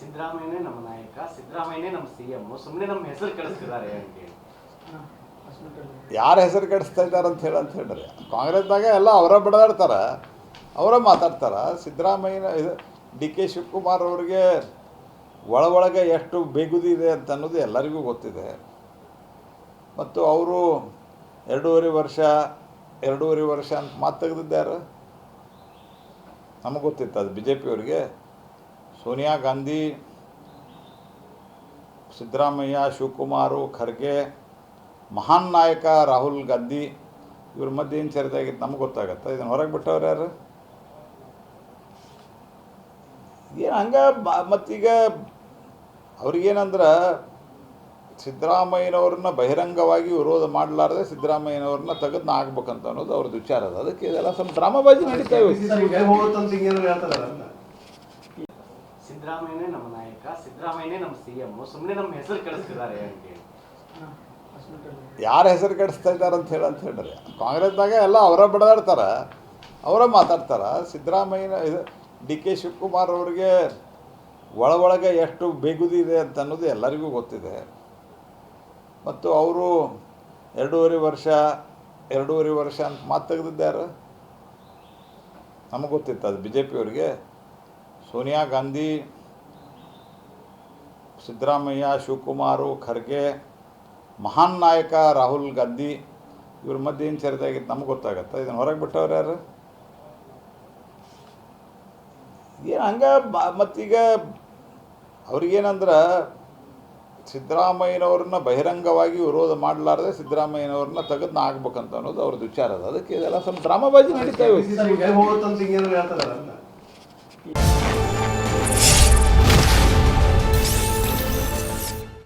ಸಿದ್ದರಾಮಯ್ಯನೇ ನಮ್ಮ ನಾಯಕ, ಸಿದ್ದರಾಮಯ್ಯನೇ ನಮ್ಮ ಸಿ ಎಂ ಸುಮ್ಮನೆ ನಮ್ಮ ಹೆಸರು ಕಳಿಸ್ತಿದ್ದಾರೆ ಯಾರ ಹೆಸರು ಕೆಡಿಸ್ತಾ ಇದ್ದಾರೆ ಅಂತ ಹೇಳಿ ಅಂತ ಹೇಳಿದ್ರೆ ಕಾಂಗ್ರೆಸ್ದಾಗ ಎಲ್ಲ ಅವರ ಬಡದಾಡ್ತಾರೆ, ಅವರ ಮಾತಾಡ್ತಾರೆ. ಸಿದ್ದರಾಮಯ್ಯನ ಇದು ಡಿ ಕೆ ಶಿವಕುಮಾರ್ ಅವ್ರಿಗೆ ಒಳ ಒಳಗೆ ಎಷ್ಟು ಬೇಗುದಿದೆ ಅಂತ ಅನ್ನೋದು ಎಲ್ಲರಿಗೂ ಗೊತ್ತಿದೆ. ಮತ್ತು ಅವರು ಎರಡೂವರೆ ವರ್ಷ ಎರಡೂವರೆ ವರ್ಷ ಅಂತ ಮಾತು ತೆಗೆದಿದ್ದಾರೆ ನಮಗೆ ಗೊತ್ತಿತ್ತು ಅದು ಬಿ ಜೆ ಪಿಯವ್ರಿಗೆ ಸೋನಿಯಾ ಗಾಂಧಿ, ಸಿದ್ದರಾಮಯ್ಯ, ಶಿವಕುಮಾರು, ಖರ್ಗೆ, ಮಹಾನ್ ನಾಯಕ ರಾಹುಲ್ ಗಾಂಧಿ, ಇವ್ರ ಮಧ್ಯೆ ಏನು ಸೇರಿದಾಗಿತ್ತು ನಮ್ಗೆ ಗೊತ್ತಾಗತ್ತೆ? ಇದನ್ನು ಹೊರಗೆ ಬಿಟ್ಟವ್ರು ಯಾರು? ಏನು ಹಂಗೆ ಮತ್ತೀಗ ಅವ್ರಿಗೇನಂದ್ರೆ ಸಿದ್ದರಾಮಯ್ಯನವ್ರನ್ನ ಬಹಿರಂಗವಾಗಿ ವಿರೋಧ ಮಾಡಲಾರ್ದೆ ಸಿದ್ದರಾಮಯ್ಯನವ್ರನ್ನ ತೆಗೆದು ಆಗ್ಬೇಕಂತ ಅನ್ನೋದು ಅವ್ರದ್ದು ವಿಚಾರ ಅದು. ಅದಕ್ಕೆ ಇದೆಲ್ಲ ಸ್ವಲ್ಪ ಡ್ರಾಮಾಬಾಜಿ ನಡೀತಾ ಇವೆ. ಸಿದ್ದರಾಮಯ್ಯನೇ ನಮ್ಮ ನಾಯಕ, ಸಿದ್ದರಾಮಯ್ಯನೇ ನಮ್ಮ ಸಿ ಎಂ ಸುಮ್ಮನೆ ನಮ್ಮ ಹೆಸರು ಹೇಳಿ. ಯಾರ ಹೆಸರು ಕೆಡಿಸ್ತಾ ಇದ್ದಾರೆ ಅಂತ ಹೇಳಿ ಅಂತ ಹೇಳಿದ್ರೆ, ಕಾಂಗ್ರೆಸ್ದಾಗ ಎಲ್ಲ ಅವರ ಬಡದಾಡ್ತಾರೆ, ಅವರ ಮಾತಾಡ್ತಾರೆ. ಸಿದ್ದರಾಮಯ್ಯನ ಡಿ ಕೆ ಶಿವಕುಮಾರ್ ಅವ್ರಿಗೆ ಒಳ ಒಳಗೆ ಎಷ್ಟು ಬೇಗುದಿದೆ ಅಂತ ಅನ್ನೋದು ಎಲ್ಲರಿಗೂ ಗೊತ್ತಿದೆ. ಮತ್ತು ಅವರು ಎರಡೂವರೆ ವರ್ಷ ಎರಡೂವರೆ ವರ್ಷ ಅಂತ ಮಾತು ತೆಗೆದಿದ್ದಾರೆ. ನಮಗೆ ಗೊತ್ತಿತ್ತು ಅದು ಬಿ ಜೆ ಪಿಯವ್ರಿಗೆ ಸೋನಿಯಾ ಗಾಂಧಿ, ಸಿದ್ದರಾಮಯ್ಯ, ಶಿವಕುಮಾರು, ಖರ್ಗೆ, ಮಹಾನ್ ನಾಯಕ ರಾಹುಲ್ ಗಾಂಧಿ, ಇವ್ರ ಮಧ್ಯೆ ಏನು ಸೇರಿದಾಗಿತ್ತು ನಮ್ಗೆ ಗೊತ್ತಾಗತ್ತೆ? ಇದನ್ನು ಹೊರಗೆ ಬಿಟ್ಟವ್ರು ಯಾರು? ಏನು ಹಂಗೆ ಮತ್ತೀಗ ಅವ್ರಿಗೇನಂದ್ರೆ ಸಿದ್ದರಾಮಯ್ಯನವ್ರನ್ನ ಬಹಿರಂಗವಾಗಿ ವಿರೋಧ ಮಾಡಲಾರ್ದೆ ಸಿದ್ದರಾಮಯ್ಯನವ್ರನ್ನ ತೆಗೆದು ನಾ ಆಗ್ಬೇಕಂತ ಅನ್ನೋದು ಅವ್ರದ್ದು ವಿಚಾರ ಅದು. ಅದಕ್ಕೆ ಇದೆಲ್ಲ ಸ್ವಲ್ಪ ಡ್ರಾಮಾಬಾಜಿ ನಡೀತಾ ಇವೆ. Thank you.